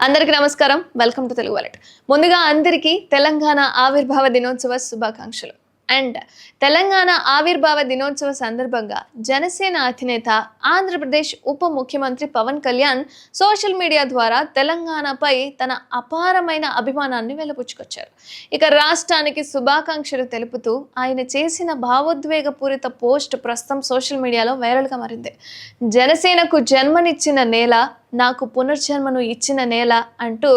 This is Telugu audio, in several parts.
అందరికీ నమస్కారం. వెల్కమ్ టు తెలుగు వాలెట్ ముందుగా అందరికీ తెలంగాణ ఆవిర్భావ దినోత్సవ శుభాకాంక్షలు. అండ్ తెలంగాణ ఆవిర్భావ దినోత్సవ సందర్భంగా జనసేన అధినేత ఆంధ్రప్రదేశ్ ఉప ముఖ్యమంత్రి పవన్ కళ్యాణ్ సోషల్ మీడియా ద్వారా తెలంగాణపై తన అపారమైన అభిమానాన్ని వెలపుచ్చుకొచ్చారు. ఇక రాష్ట్రానికి శుభాకాంక్షలు తెలుపుతూ ఆయన చేసిన భావోద్వేగపూరిత పోస్ట్ ప్రస్తుతం సోషల్ మీడియాలో వైరల్గా మారింది. జనసేనకు జన్మనిచ్చిన నేల నాకు పునర్జన్మను ఇచ్చిన నేల అంటూ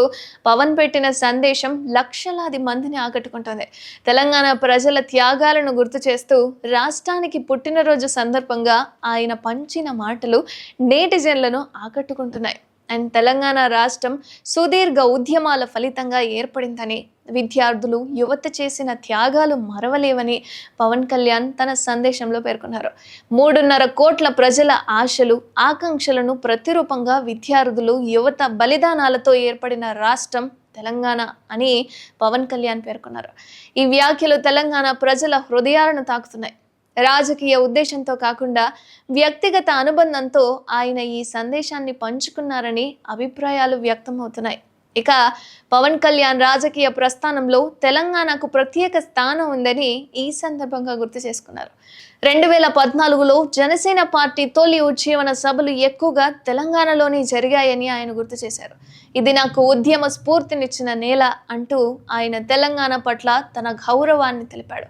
పవన్ పెట్టిన సందేశం లక్షలాది మందిని ఆకట్టుకుంటుంది. తెలంగాణ ప్రజల త్యాగాలను గుర్తు చేస్తూ రాష్ట్రానికి పుట్టినరోజు సందర్భంగా ఆయన పంచిన మాటలు నేటిజన్లను ఆకట్టుకుంటున్నాయి. అండ్ తెలంగాణ రాష్ట్రం సుదీర్ఘ ఉద్యమాల ఫలితంగా ఏర్పడిందని విద్యార్థులు యువత చేసిన త్యాగాలు మరవలేవని పవన్ కళ్యాణ్ తన సందేశంలో పేర్కొన్నారు. మూడున్నర కోట్ల ప్రజల ఆశలు ఆకాంక్షలను ప్రతిరూపంగా విద్యార్థులు యువత బలిదానాలతో ఏర్పడిన రాష్ట్రం తెలంగాణ అని పవన్ కళ్యాణ్ పేర్కొన్నారు. ఈ వ్యాఖ్యలు తెలంగాణ ప్రజల హృదయాలను తాకుతున్నాయి. రాజకీయ ఉద్దేశంతో కాకుండా వ్యక్తిగత అనుబంధంతో ఆయన ఈ సందేశాన్ని పంచుకున్నారని అభిప్రాయాలు వ్యక్తమవుతున్నాయి. ఇక పవన్ కళ్యాణ్ రాజకీయ ప్రస్థానంలో తెలంగాణకు ప్రత్యేక స్థానం ఉందని ఈ సందర్భంగా గుర్తు చేసుకున్నారు. రెండు వేల పద్నాలుగులో జనసేన పార్టీ తొలి ఉజ్జీవన సభలు ఎక్కువగా తెలంగాణలోనే జరిగాయని ఆయన గుర్తు చేశారు. ఇది నాకు ఉద్యమ స్ఫూర్తినిచ్చిన నేల అంటూ ఆయన తెలంగాణ పట్ల తన గౌరవాన్ని తెలిపాడు.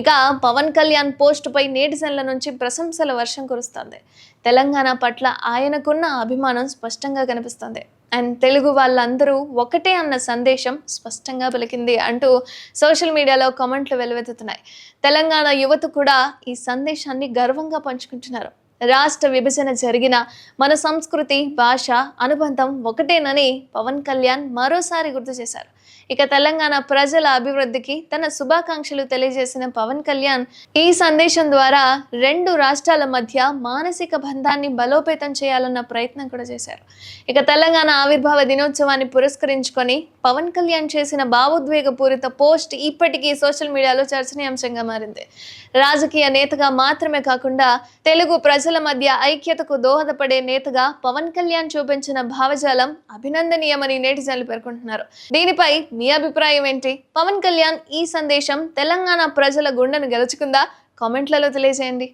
ఇక పవన్ కళ్యాణ్ పోస్టుపై నేటిజన్ల నుంచి ప్రశంసల వర్షం కురుస్తోంది. తెలంగాణ పట్ల ఆయనకున్న అభిమానం స్పష్టంగా కనిపిస్తుంది. అండ్ తెలుగు వాళ్ళందరూ ఒకటే అన్న సందేశం స్పష్టంగా పలికింది అంటూ సోషల్ మీడియాలో కామెంట్లు వెలువెత్తుతున్నాయి. తెలంగాణ యువత కూడా ఈ సందేశాన్ని గర్వంగా పంచుకుంటున్నారు. రాష్ట్ర విభజన జరిగిన మన సంస్కృతి భాష అనుబంధం ఒకటేనని పవన్ కళ్యాణ్ మరోసారి గుర్తు చేశారు. ఇక తెలంగాణ ప్రజల అభివృద్ధికి తన శుభాకాంక్షలు తెలియజేసిన పవన్ కళ్యాణ్ ఈ సందేశం ద్వారా రెండు రాష్ట్రాల మధ్య మానసిక బంధాన్ని బలోపేతం చేయాలన్న ప్రయత్నం కూడా చేశారు. ఇక తెలంగాణ ఆవిర్భావ దినోత్సవాన్ని పురస్కరించుకొని పవన్ కళ్యాణ్ చేసిన భావోద్వేగపూరిత పోస్ట్ ఇప్పటికీ సోషల్ మీడియాలో చర్చనీయాంశంగా మారింది. రాజకీయ నేతగా మాత్రమే కాకుండా తెలుగు ప్రజల మధ్య ఐక్యతకు దోహదపడే నేతగా పవన్ కళ్యాణ్ చూపించిన భావజాలం అభినందనీయమని నేటిజన్లు పేర్కొంటున్నారు. దీనిపై మీ అభిప్రాయం ఏంటి? పవన్ కళ్యాణ్ ఈ సందేశం తెలంగాణ ప్రజల గుండెను గెలుచుకుందా? కామెంట్లలో తెలియజేయండి.